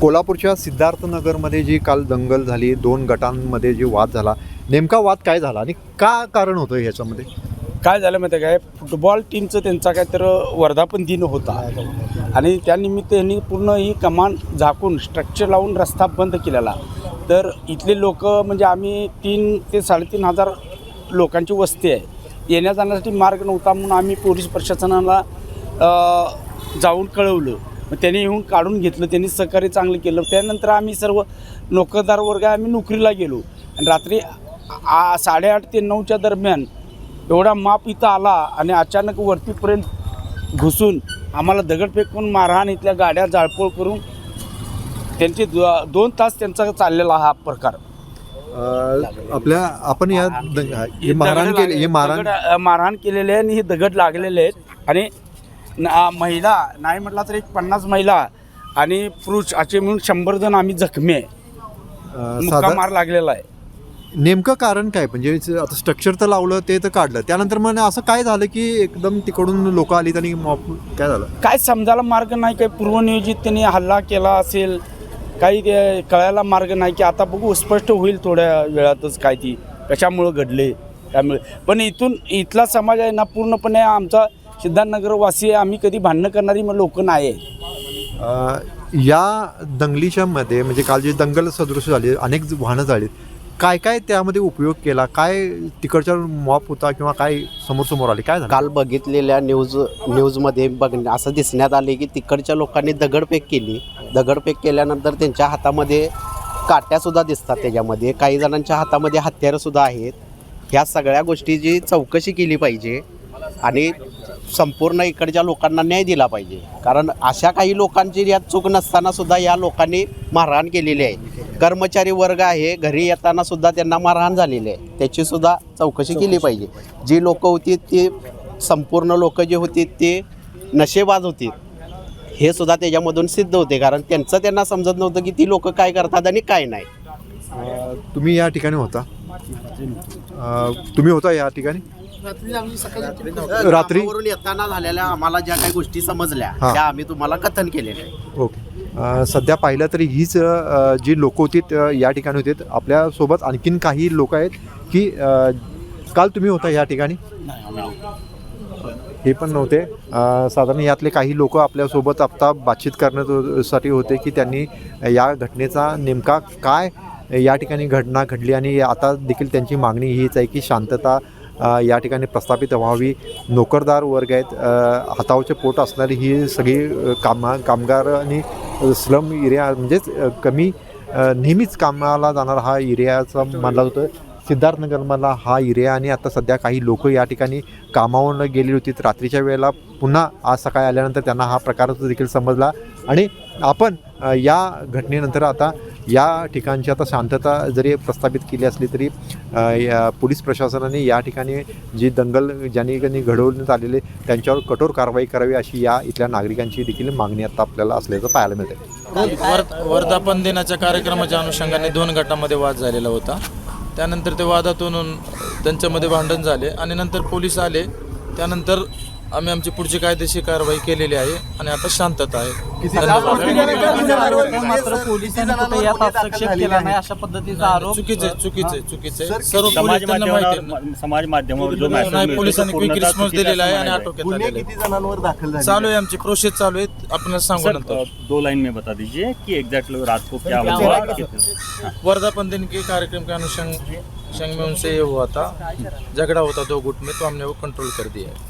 कोल्हापूरच्या सिद्धार्थनगरमध्ये जी काल दंगल झाली दोन गटांमध्ये जी वाद झाला नेमका वाद काय झाला आणि का कारण होतं ह्याच्यामध्ये? काय झालं माहिती आहे काय? फुटबॉल टीमचं त्यांचा काय तर वर्धापन दिन होता. आणि त्यानिमित्त यांनी पूर्ण ही कमान झाकून स्ट्रक्चर लावून रस्ता बंद केलेला. तर इथले लोक म्हणजे आम्ही तीन ते साडेतीन हजार लोकांची वस्ती आहे. येण्या जाण्यासाठी मार्ग नव्हता म्हणून आम्ही पोलीस प्रशासनाला जाऊन कळवलं. मग त्यांनी येऊन काढून घेतलं त्यांनी सहकार्य चांगलं केलं. त्यानंतर आम्ही सर्व नोकरदार वर्ग आम्ही नोकरीला गेलो. आणि रात्री आ साडेआठ ते नऊच्या दरम्यान एवढा माप इथं आला आणि अचानक वरतीपर्यंत घुसून आम्हाला दगड फेकून मारहाण इथल्या गाड्या जाळपोळ करून त्यांचे दो- दोन तास त्यांचा चाललेला हा प्रकार. आपल्या आपण या मारहाण हे केलेले आहे आणि हे दगड लागलेले आहेत. आणि महिला नाही म्हटला तर एक पन्नास महिला आणि पुरुष असे मिळून शंभर जण आम्ही जखमी आहे. मुक्का मार लागलेला आहे. नेमकं कारण काय? म्हणजे आता स्ट्रक्चर तर लावलं ते तर काढलं. त्यानंतर मग असं काय झालं की एकदम तिकडून लोक आली आणि मॉप काय झालं? काय समजायला मार्ग नाही काही पूर्वनियोजित त्यांनी हल्ला केला असेल काही ते कळायला मार्ग नाही की आता बघू स्पष्ट होईल थोड्या वेळातच काय ती कशामुळं घडले त्यामुळे. पण इथून इथला समाज आहे ना पूर्णपणे आमचा सिद्धार्थनगरवासी आहे आम्ही कधी भांडणं करणारी लोक नाही आहे या दंगलीच्या मध्ये म्हणजे काल जी दंगल सदृश झाली अनेक वाहनं झाली काय काय त्यामध्ये उपयोग केला? काय तिकडच्या मॉप होता किंवा काय समोर समोर आले? काय झालं? काल बघितलेल्या न्यूज न्यूजमध्ये बघ असं दिसण्यात आले की तिकडच्या लोकांनी दगडफेक केली. दगडफेक केल्यानंतर त्यांच्या हातामध्ये काट्यासुद्धा दिसतात त्याच्यामध्ये. काही जणांच्या हातामध्ये हत्यारंसुद्धा आहेत. ह्या सगळ्या गोष्टीची चौकशी केली पाहिजे आणि संपूर्ण इकडच्या लोकांना न्याय दिला पाहिजे. कारण अशा काही लोकांची यात चूक नसताना सुद्धा या लोकांनी मारहाण केलेली आहे. कर्मचारी वर्ग आहे घरी येताना सुद्धा त्यांना मारहाण झालेली आहे. त्याची सुद्धा चौकशी केली पाहिजे. जी लोक होती ती संपूर्ण लोक जे होती ते नशेबाज होती. हे सुद्धा त्याच्यामधून सिद्ध होते. कारण त्यांचं त्यांना समजत नव्हतं की ती लोक काय करतात आणि काय नाही. तुम्ही या ठिकाणी होता. तुम्ही होता या ठिकाणी? रात्री कामावरून येताना झालेल्या आम्हाला ज्या काही गोष्टी समजल्या हा. त्या आम्ही तुम्हाला कथन केलेल्या ओके. अ, सध्या पाहिलं तरी हीच अ, जी लोक होती त- या ठिकाणी होती. आपल्यासोबत आणखीन काही लोक आहेत की अ, काल तुम्ही होता या ठिकाणी? हे पण नव्हते. अ, साधारण यातले काही लोक आपल्यासोबत आता बातचीत करण्यासाठी होते की त्यांनी या घटनेचा नेमका काय या ठिकाणी घटना घडली आणि आता देखील त्यांची मागणी हीच आहे की शांतता या ठिकाणी प्रस्थापित व्हावी. नोकरदार वर्ग आहेत. हातावचे पोट असणारी ही सगळी कामा कामगार आणि स्लम एरिया म्हणजेच कमी नेहमीच कामाला जाणारा हा एरियाचा मानला जातो सिद्धार्थनगरमधला हा एरिया आणि आता सध्या काही लोक या ठिकाणी कामावरून गेलेली होती. रात्रीच्या वेळेला पुन्हा आज सकाळी आल्यानंतर त्यांना हा प्रकार देखील समजला. आणि आपण या घटनेनंतर आता या ठिकाणची आता शांतता जरी प्रस्थापित केली असली तरी या पोलीस प्रशासनाने या ठिकाणी जी दंगल ज्यांनी ज्यांनी घडवण्यात आलेले त्यांच्यावर कठोर कारवाई करावी अशी या इथल्या नागरिकांची देखील मागणी आता आपल्याला असल्याचं पाहायला मिळते वर वर्धापन दिनाच्या कार्यक्रमाच्या अनुषंगाने दोन गटामध्ये वाद झालेला होता. त्यानंतर ते वादातून त्यांच्यामध्ये भांडण झाले आणि नंतर पोलीस आले. त्यानंतर आम्ही आमची पुढची कायदेशीर कारवाई केलेली आहे आणि आता शांतता आहे. धन्यवाद. मात्र पोलिसांनी कुठे यात हस्तक्षेप केला नाही अशा पद्धतीचा आरोप? चुकीचे चुकीचे चुकीचे सर्व पोलीस समाज त्यांना माहिती आहे. माध्यमावर समाज माध्यमावर जो नाही मिळतो, पोलिसांनी तो क्विक पूर्णतः रिस्पॉन्स चुकीचा दिलेला आहे आणि असं आटोक्यात गुन्हे आलेले किती जणांवर दाखल झाले? चालू आहे आमची प्रोसेस चालू आहे. आपल्याला सांगू सर नंतर. अ, दो लाइन में बता दीजिए कि एग्जैक्ट रात को क्या हुआ हुआ? कितना- वर्धापन दिन के कार्यक्रम के अनुषंग संग में उनसे ये हुआ था। झगड़ा होता दो गुट में तो हमने वो कंट्रोल कर दिया है।